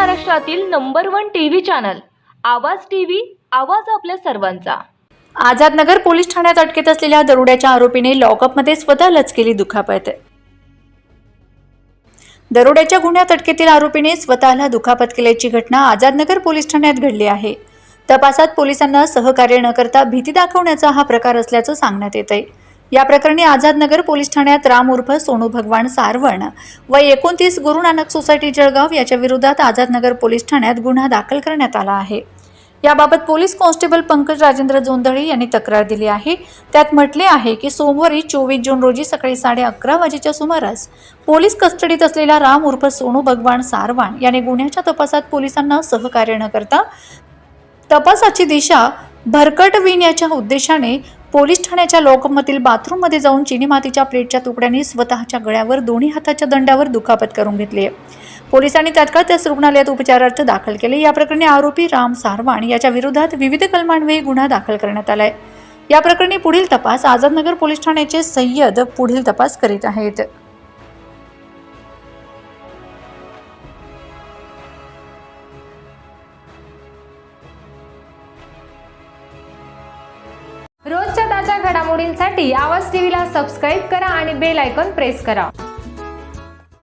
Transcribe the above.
महाराष्ट्रातील number one TV channel Awaaz TV आवाज आपल्या सर्वांचा. आझादनगर पोलीस ठाण्यात अटकेत असलेल्या दरोड्याच्या आरोपीने लॉकअपमध्ये स्वतःलाच केली दुखापत. दरोड्याच्या गुन्ह्यात अटकेतील आरोपीने स्वतःला दुखापत केल्याची घटना आझादनगर पोलीस ठाण्यात घडली आहे. तपासात पोलिसांना सहकार्य न करता भीती दाखवण्याचा हा प्रकार असल्याचं सांगण्यात येत आहे या प्रकरणी आझादनगर पोलीस ठाण्यात राम उर्फ सोनू भगवान सारवण व एकोणतीस गुरु नानक सोसायटी जळगाव याच्या विरोधात आझादनगर पोलीस ठाण्यात गुन्हा दाखल करण्यात आला आहे. याबाबत पोलीस कॉन्स्टेबल पंकज राजेंद्र जोंधळे यांनी तक्रार दिली आहे. त्यात म्हटले आहे की सोमवारी चोवीस जून रोजी सकाळी साडे अकरा वाजेच्या सुमारास पोलीस कस्टडीत असलेला राम उर्फ सोनू भगवान सारवाण याने गुन्ह्याच्या तपासात पोलिसांना सहकार्य न करता तपासाची दिशा भरकटविण्याच्या उद्देशाने पोलीस ठाण्याच्या लॉकअपमधील बाथरूममध्ये जाऊन चिनी मातीच्या प्लेटच्या तुकड्यांनी स्वतःच्या गळ्यावर दोन्ही हाताच्या दंडावर दुखापत करून घेतली आहे. पोलिसांनी तात्काळ त्यास रुग्णालयात उपचारार्थ दाखल केले. या प्रकरणी आरोपी राम सारवाण याच्या विरोधात विविध कलमांवेळी गुन्हा दाखल करण्यात आलाय या प्रकरणी पुढील तपास आझादनगर पोलीस ठाण्याचे सय्यद पुढील तपास करीत आहेत. आवाज टीव्हीला सबस्क्राईब करा आणि बेल आयकॉन प्रेस करा.